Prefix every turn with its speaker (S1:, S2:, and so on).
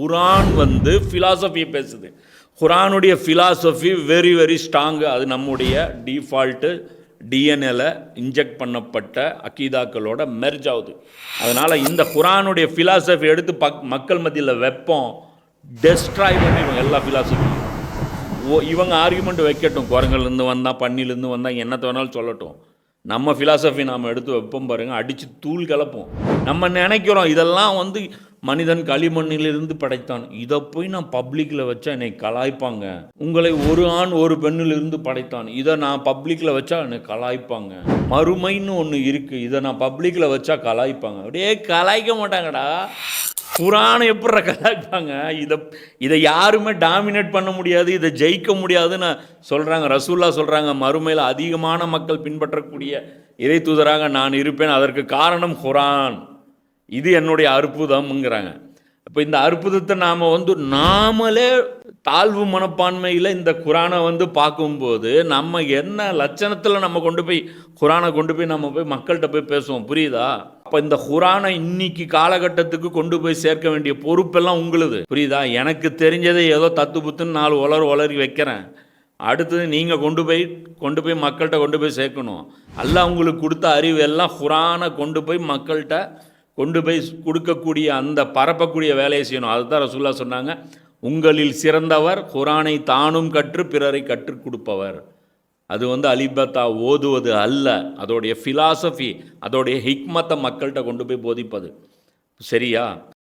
S1: குரான் வந்து ஃபிலாசபியை பேசுது. குரானுடைய ஃபிலாசபி வெரி வெரி ஸ்ட்ராங்கு அது நம்முடைய டிஃபால்ட்டு டிஎன்ஏல இன்ஜெக்ட் பண்ணப்பட்ட அக்கீதாக்களோட மெர்ஜ் ஆகுது. அதனால் இந்த குரானுடைய ஃபிலாசபி எடுத்து பக் மக்கள் மத்தியில் வைப்போம் டெஸ்ட்ராய் பண்ணிடுவோம் எல்லா ஃபிலாசபியும் ஓ இவங்க ஆர்குமெண்ட் வைக்கட்டும். குரங்குலேருந்து வந்தால் பண்ணிலேருந்து வந்தால் என்னத்தை வேணாலும் சொல்லட்டும். நம்ம ஃபிலாசபி நாம் எடுத்து வைப்போம் பாருங்கள் அடித்து தூள் கலப்போம். நம்ம நினைக்கிறோம் இதெல்லாம் வந்து மனிதன் களிமண்ணிலிருந்து படைத்தான். இதை போய் நான் பப்ளிக்கில் வச்சா என்னை கலாய்ப்பாங்க. உங்களை ஒரு ஆண் ஒரு பெண்ணிலிருந்து படைத்தான். இதை நான் பப்ளிக்கில் வச்சா என்னை கலாய்ப்பாங்க. மறுமைன்னு ஒன்று இருக்குது இதை நான் பப்ளிக்கில் வச்சா கலாய்ப்பாங்க. அப்படியே கலாய்க்க மாட்டாங்கடா. குரானை எப்படி கலாய்ப்பாங்க? இதை இதை யாருமே டாமினேட் பண்ண முடியாது இதை ஜெயிக்க முடியாதுன்னு சொல்கிறாங்க ரசூல்லா சொல்கிறாங்க மறுமையில் அதிகமான மக்கள் பின்பற்றக்கூடிய இறை தூதராக நான் இருப்பேன். அதற்கு காரணம் குரான். இது என்னுடைய அற்புதம்ங்கிறாங்க. இப்போ இந்த அற்புதத்தை நாம் வந்து நாமளே தாழ்வு மனப்பான்மையில் இந்த குரானை வந்து பார்க்கும்போது நம்ம என்ன லட்சணத்தில் நம்ம கொண்டு போய் குரானை கொண்டு போய் நம்ம போய் மக்கள்கிட்ட போய் பேசுவோம். புரியுதா? அப்போ இந்த குரானை இன்னைக்கு காலகட்டத்துக்கு கொண்டு போய் சேர்க்க வேண்டிய பொறுப்பெல்லாம் உங்களுது. புரியுதா? எனக்கு தெரிஞ்சதை ஏதோ தத்து புத்துன்னு நாலு உலர் உலரி வைக்கிறேன். அடுத்தது நீங்கள் கொண்டு போய் கொண்டு போய் மக்கள்கிட்ட கொண்டு போய் சேர்க்கணும். அல்ல உங்களுக்கு கொடுத்த அறிவு எல்லாம் குரானை கொண்டு போய் மக்கள்கிட்ட கொண்டு போய் கொடுக்கக்கூடிய அந்த பரப்பக்கூடிய வேலையை செய்யணும். அதுதான் ரசூல்லா சொன்னாங்க. உங்களில் சிறந்தவர் குரானை தானும் கற்று பிறரை கற்றுக் கொடுப்பவர். அது வந்து அலிபத்தா ஓதுவது அல்ல. அதோடைய ஃபிலாசபி அதோடைய ஹிக்மத்தை மக்கள்கிட்ட கொண்டு போய் போதிப்பது. சரியா?